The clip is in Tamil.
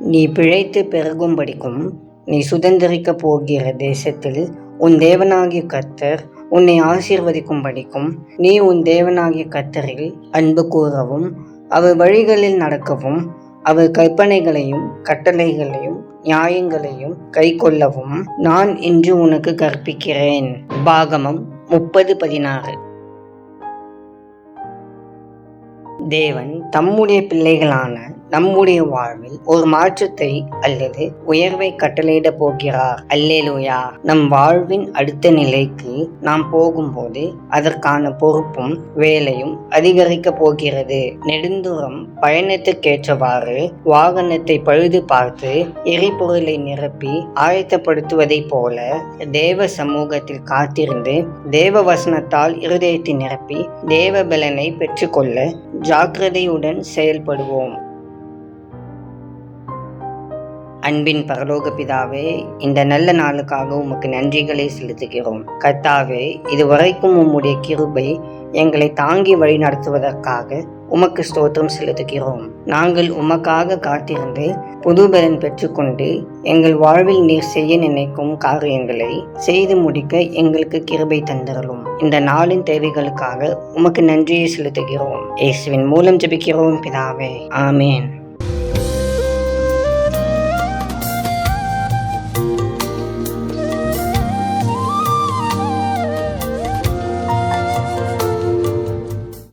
நீ பிழைத்து பெருகும்படிக்கும் நீ சுதந்திரிக்கப் போகிற தேசத்தில் உன் தேவனாகிய கர்த்தர் உன்னை ஆசீர்வதிக்கும்படிக்கும் நீ உன் தேவனாகிய கர்த்தரில் அன்பு கூறவும் அவர் வழிகளில் நடக்கவும் அவர் கற்பனைகளையும் கட்டளைகளையும் நியாயங்களையும் கைக்கொள்ளவும் நான் இன்று உனக்கு கற்பிக்கிறேன். பாகமம் முப்பது பதினாறு. தேவன் தம்முடைய பிள்ளைகளான நம்முடைய வாழ்வில் ஒரு மாற்றத்தை அல்லது உயர்வை கட்டளையிட போகிறார். அல்லேலூயா. நம் வாழ்வின் அடுத்த நிலைக்கு நாம் போகும்போது அதற்கான பொறுப்பும் வேலையும் அதிகரிக்க போகிறது. நெடுந்தூரம் பயணத்துக்கேற்றவாறு வாகனத்தை பழுது பார்த்து எரிபொருளை நிரப்பி ஆயத்தப்படுத்துவதைப் போல தேவ சமூகத்தில் காத்திருந்து தேவ வசனத்தால் இருதயத்தை நிரப்பி தேவ பலனை பெற்றுக்கொள்ள ஜாக்கிரதையுடன் செயல்படுவோம். அன்பின் பரலோக பிதாவே இந்த நல்ல நாளுக்காக உமக்கு நன்றிகளை செலுத்துகிறோம். கர்த்தாவே இதுவரைக்கும் உம்முடைய கிருபை எங்களை தாங்கி வழி நடத்துவதற்காக உமக்கு ஸ்தோத்திரம் செலுத்துகிறோம். நாங்கள் உமக்காக காத்திருந்து புதுபலன் பெற்றுக்கொண்டு எங்கள் வாழ்வில் நீர் செய்ய நினைக்கும் காரியங்களை செய்து முடிக்க எங்களுக்கு கிருபை தந்திரலும் இந்த நாளின் தேவைகளுக்காக உமக்கு நன்றியை செலுத்துகிறோம். இயேசுவின் மூலம் ஜெபிக்கிறோம் பிதாவே. ஆமேன்.